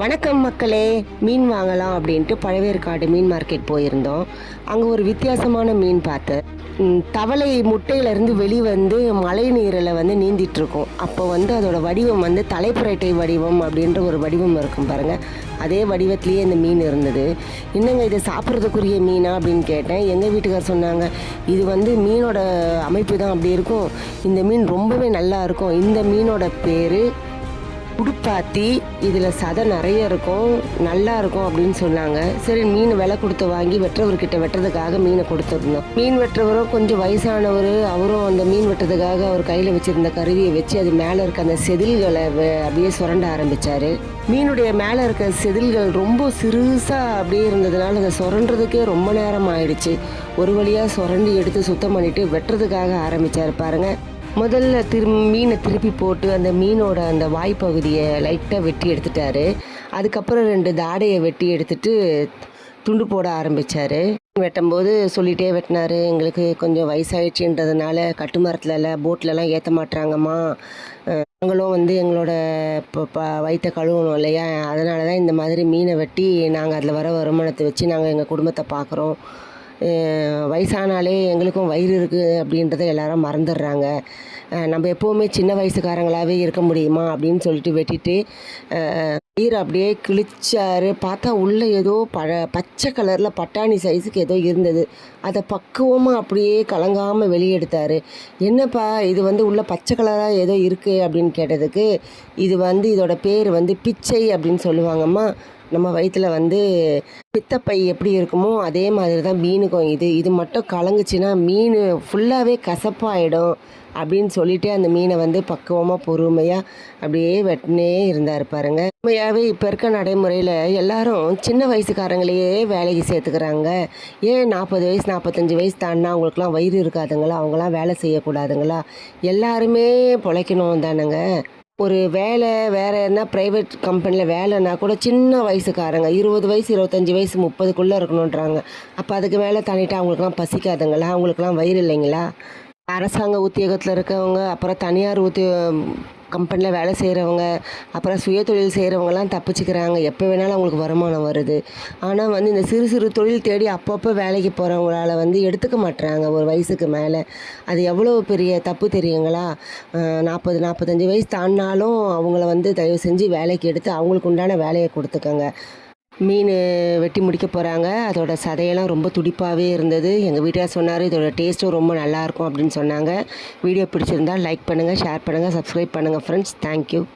வணக்கம் மக்களே மீன் வாங்கலாம் அப்படின்ட்டு பழவேற்காடு மீன் மார்க்கெட் போயிருந்தோம். அங்கே ஒரு வித்தியாசமான மீன் பார்த்தேன் தவளை முட்டையிலேருந்து வெளிவந்து மழை நீரில் வந்து நீந்திட்டுருக்கும். அப்போ வந்து அதோட வடிவம் வந்து தலைப்புரட்டை வடிவம் அப்படின்ற ஒரு வடிவம் இருக்கும் பாருங்கள் அதே வடிவத்திலேயே இந்த மீன் இருந்தது. என்னங்க இதை சாப்பிட்றதுக்குரிய மீனா அப்படின்னு கேட்டேன். எங்கள் வீட்டுக்கார் சொன்னாங்க இது வந்து மீனோட அமைப்பு தான் அப்படி இருக்கும். இந்த மீன் ரொம்பவே நல்லா இருக்கும். இந்த மீனோட பேர் உடுப்பாத்தி இதில் சதை நிறைய இருக்கும் நல்லா இருக்கும் அப்படின்னு சொன்னாங்க. சரி மீன் விலை கொடுத்து வாங்கி வெட்டுறவர்கிட்ட வெட்டுறதுக்காக மீனை கொடுத்துருந்தோம். மீன் வெட்டுறவரும் கொஞ்சம் வயசானவர் அவரும் அந்த மீன் வெட்டுறதுக்காக அவர் கையில் வச்சுருந்த கருவியை வச்சு அது மேலே இருக்க அந்த செதில்களை வ- அப்படியே சுரண்ட ஆரம்பித்தார் மீனுடைய மேலே இருக்க செதில்கள் ரொம்ப சிறுசாக அப்படியே இருந்ததுனால அதை சுரண்டுறதுக்கே ரொம்ப நேரம் ஆயிடுச்சு. ஒரு வழியாக சுரண்டி எடுத்து சுத்தம் பண்ணிட்டு வெட்டுறதுக்காக ஆரம்பித்தார் பாருங்கள் முதல்ல திரு மீனை திருப்பி போட்டு அந்த மீனோட அந்த வாய்ப்பகுதியை லைட்டாக வெட்டி எடுத்துட்டாரு. அதுக்கப்புறம் ரெண்டு தாடையை வெட்டி எடுத்துட்டு துண்டு போட ஆரம்பித்தார் வெட்டும்போது சொல்லிகிட்டே வெட்டினாரு எங்களுக்கு கொஞ்சம் வயசாயிடுச்சுன்றதுனால கட்டுமரத்துலலாம் போட்லலாம் ஏற்ற மாட்றாங்கம்மா. நாங்களும் வந்து எங்களோட இப்போ ப வயிற்ற கழுவணும் இல்லையா? அதனால தான் இந்த மாதிரி மீனை வெட்டி நாங்கள் அதில் வர வருமானத்தை வச்சு நாங்கள் எங்கள் குடும்பத்தை பார்க்குறோம் வயசானாலே எங்களுக்கும் வயிறு இருக்குது அப்படின்றத எல்லாரும் மறந்துடுறாங்க. நம்ம எப்போவுமே சின்ன வயசுக்காரங்களாகவே இருக்க முடியுமா அப்படின்னு சொல்லிட்டு வெட்டிட்டு வயிறு அப்படியே கிழிச்சாரு. பார்த்தா உள்ளே ஏதோ பழ பச்சை கலரில் பட்டாணி சைஸுக்கு ஏதோ இருந்தது. அதை பக்குவமாக அப்படியே கலங்காமல் வெளியே எடுத்தார் என்னப்பா இது வந்து உள்ள பச்சை கலராக ஏதோ இருக்குது அப்படின்னு கேட்டதுக்கு இது வந்து இதோட பேர் வந்து பிச்சை அப்படின்னு சொல்லுவாங்கம்மா. நம்ம வயிற்றில் வந்து பித்தப்பை எப்படி இருக்குமோ அதே மாதிரி தான் மீனுக்கும் இது. இது மட்டும் கலங்குச்சுன்னா மீன் ஃபுல்லாகவே கசப்பாயிடும் அப்படின்னு சொல்லிட்டு அந்த மீனை வந்து பக்குவமாக பொறுமையாக அப்படியே வெட்டினே இருந்தார் பாருங்க. உண்மையாகவே இப்போ இருக்க நடைமுறையில் எல்லாரும் சின்ன வயசுக்காரங்களையே வேலைக்கு சேர்த்துக்கிறாங்க. ஏன் நாற்பது வயசு நாற்பத்தஞ்சு வயசு தாண்டினா அவங்களுக்குலாம் வயிறு இருக்காதுங்களா? அவங்களாம் வேலை செய்யக்கூடாதுங்களா? எல்லாருமே பிழைக்கணும் தானுங்க. ஒரு வேலை வேறு என்ன ப்ரைவேட் கம்பெனியில் வேலைன்னா கூட சின்ன வயசுக்காரங்க இருபது வயசு இருபத்தஞ்சி வயசு முப்பதுக்குள்ளே இருக்கணுன்றாங்க. அப்போ அதுக்கு மேலே தண்ணிட்டு அவங்களுக்குலாம் பசிக்காதுங்களா? அவங்களுக்குலாம் வயிறு இல்லைங்களா? அரசாங்க உத்தியோகத்தில் இருக்கவங்க அப்புறம் தனியார் உத்தியோ கம்பெனியில் வேலை செய்கிறவங்க அப்புறம் சுய தொழில் செய்கிறவங்கலாம் தப்பிச்சுக்கிறாங்க. எப்போ வேணாலும் அவங்களுக்கு வருமானம் வருது. ஆனால் வந்து இந்த சிறு சிறு தொழில் தேடி அப்பப்போ வேலைக்கு போகிறவங்களால வந்து எடுத்துக்க மாட்டுறாங்க ஒரு வயசுக்கு மேலே. அது எவ்வளோ பெரிய தப்பு தெரியுங்களா? நாற்பது நாற்பத்தஞ்சு வயசு தாண்டினாலும் அவங்கள வந்து தயவு செஞ்சு வேலைக்கு எடுத்து அவங்களுக்கு உண்டான வேலையை கொடுத்துக்கோங்க. மீன் வெட்டி முடிக்க போகிறாங்க அதோட சதையெல்லாம் ரொம்ப துடிப்பாகவே இருந்தது. எங்கள் வீட்டார் சொன்னார் இதோட டேஸ்ட்டும் ரொம்ப நல்லாயிருக்கும் அப்படின்னு சொன்னாங்க. வீடியோ பிடிச்சிருந்தால் லைக் பண்ணுங்கள் ஷேர் பண்ணுங்கள் சப்ஸ்கிரைப் பண்ணுங்கள் ஃப்ரெண்ட்ஸ் தேங்க்யூ